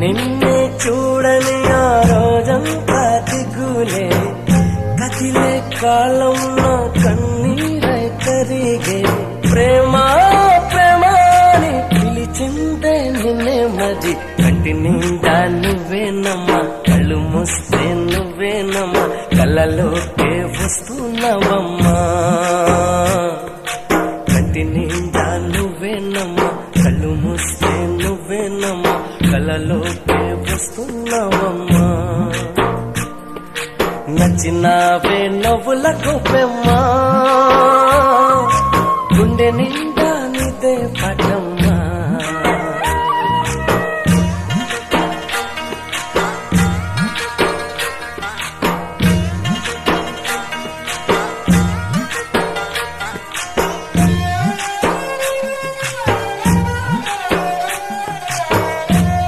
నిన్నే చూడని ఆ రోజంతా దిగులే కదిలే నా కన్నీరై కరిగే ప్రేమ ప్రేమ అని పిలిచిందే నిన్నే మది. కంటి నిండా నువ్వేనమ్మా కళ్ళు మూస్తే నువ్వేనమ్మా కళ్ళలోకే వస్తున్నావమ్మా. కంటి నిండా నువ్వేనమ్మా కళ్ళు మూస్తే నువ్వేనమ్మా కలలోకే వస్తున్నావమ్మా. నచ్చినావే నవ్వులకు పెమ్మా. గుండె నిండా నిదే పటమ్మా